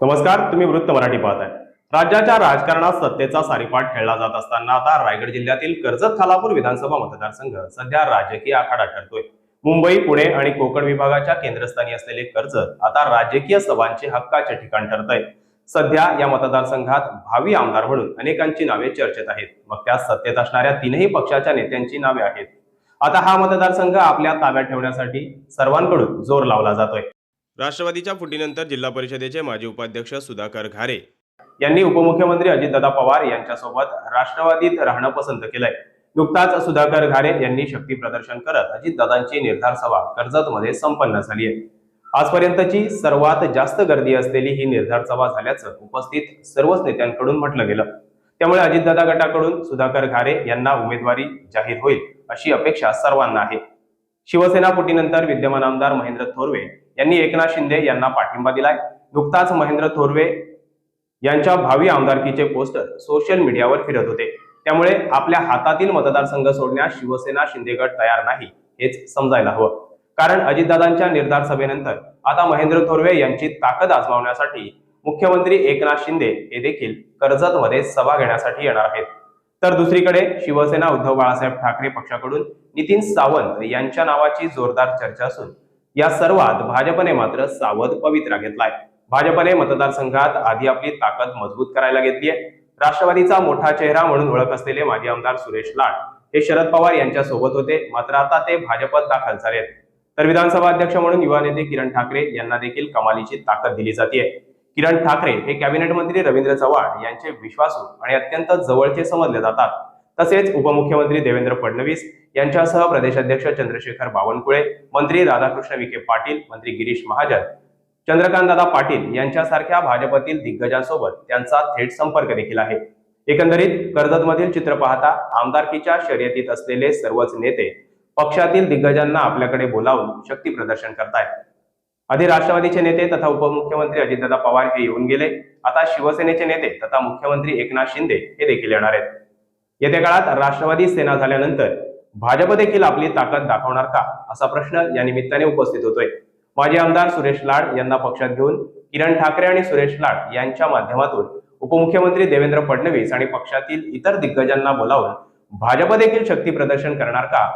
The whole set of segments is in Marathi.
नमस्कार तुम्ही वृत्त मराठी पाहताय. राज्याच्या राजकारणात सत्तेचा सारीपाठ खेळला जात असताना आता रायगड जिल्ह्यातील कर्जत खालापूर विधानसभा मतदारसंघ सध्या राजकीय आखाडा ठरतोय. मुंबई पुणे आणि कोकण विभागाच्या केंद्रस्थानी असलेले कर्जत आता राजकीय सभांचे हक्काचे ठिकाण ठरत आहे सध्या या मतदारसंघात भावी आमदार म्हणून अनेकांची नावे चर्चेत आहेत. मग त्या सत्तेत असणाऱ्या तीनही पक्षाच्या नेत्यांची नावे आहेत. आता हा मतदारसंघ आपल्या ताब्यात ठेवण्यासाठी सर्वांकडून जोर लावला जातोय. राष्ट्रवादीच्या फुटीनंतर जिल्हा परिषदेचे माजी उपाध्यक्ष सुधाकर घारे यांनी उपमुख्यमंत्री अजितदादा पवार यांच्यासोबत राष्ट्रवादीत राहणं पसंत केलंय. नुकताच सुधाकर घारे यांनी शक्ती प्रदर्शन करत अजितदादांची निर्धार सभा कर्जत मध्ये संपन्न झाली आहे. आजपर्यंतची सर्वात जास्त गर्दी असलेली ही निर्धार सभा झाल्याचं उपस्थित सर्वच नेत्यांकडून म्हटलं गेलं. त्यामुळे अजितदादा गटाकडून सुधाकर घारे यांना उमेदवारी जाहीर होईल अशी अपेक्षा सर्वांना आहे. शिवसेना फुटीनंतर विद्यमान आमदार महेंद्र थोरवे यांनी एकनाथ शिंदे यांना पाठिंबा दिलाय. नुकताच महेंद्र थोरवे यांच्या भावी आमदारकीचे पोस्टर सोशल मीडियावर फिरत होते. त्यामुळे आपल्या हातातील मतदारसंघ सोडण्यास शिवसेना शिंदे गट तयार नाही हेच समजायला हवं. कारण अजितदादांच्या निर्धार सभेनंतर आता महेंद्र थोरवे यांची ताकद आजमावण्यासाठी मुख्यमंत्री एकनाथ शिंदे हे देखील कर्जतमध्ये सभा घेण्यासाठी येणार आहेत. तर दुसरीकडे शिवसेना उद्धव बाळासाहेब ठाकरे पक्षाकडून नितीन सावंत यांच्या नावाची जोरदार चर्चा असून या सर्वात भाजपने मात्र सावध पवित्रा घेतलाय. भाजपने मतदारसंघात आधी आपली ताकद मजबूत करायला घेतली आहे राष्ट्रवादीचा मोठा चेहरा म्हणून ओळख असलेले माजी आमदार सुरेश लाड हे शरद पवार यांच्या सोबत होते. मात्र आता ते भाजपत दाखल झाले तर विधानसभा अध्यक्ष म्हणून युवा नेते किरण ठाकरे यांना देखील कमालीची ताकद दिली जाते किरण ठाकरे हे कॅबिनेट मंत्री रवींद्र चव्हाण यांचे विश्वासू आणि अत्यंत जवळचे समजले जातात. तसेच उपमुख्यमंत्री देवेंद्र फडणवीस यांच्यासह प्रदेशाध्यक्ष चंद्रशेखर बावनकुळे मंत्री राधाकृष्ण विखे पाटील मंत्री गिरीश महाजन चंद्रकांतदादा पाटील यांच्यासारख्या भाजपतील दिग्गजांसोबत त्यांचा थेट संपर्क देखील आहे. एकंदरीत कर्जतमधील चित्र पाहता आमदारकीच्या शर्यतीत असलेले सर्वच नेते पक्षातील दिग्गजांना आपल्याकडे बोलावून शक्ती प्रदर्शन करतायत. आधी राष्ट्रवादीचे नेते तथा उपमुख्यमंत्री अजितदादा पवार हे येऊन गेले. आता शिवसेनेचे नेते तथा मुख्यमंत्री एकनाथ शिंदे हे देखील येणार आहेत. येत्या काळात राष्ट्रवादी सेना झाल्यानंतर भाजप देखील आपली ताकद दाखवणार का? असा प्रश्न या निमित्ताने उपस्थित होतोय. माजी आमदार सुरेश लाड यांना पक्षात घेऊन किरण ठाकरे आणि सुरेश लाड यांच्या माध्यमातून उपमुख्यमंत्री देवेंद्र फडणवीस आणि पक्षातील इतर दिग्गजांना बोलावून भाजप देखील शक्ती प्रदर्शन करणार का?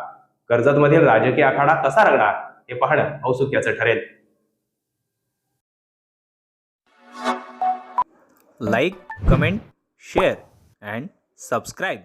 कर्जतमधील राजकीय आखाडा कसा रंगणार? हे पाहणं औत्सुक्याचं ठरेल. Like comment share and subscribe.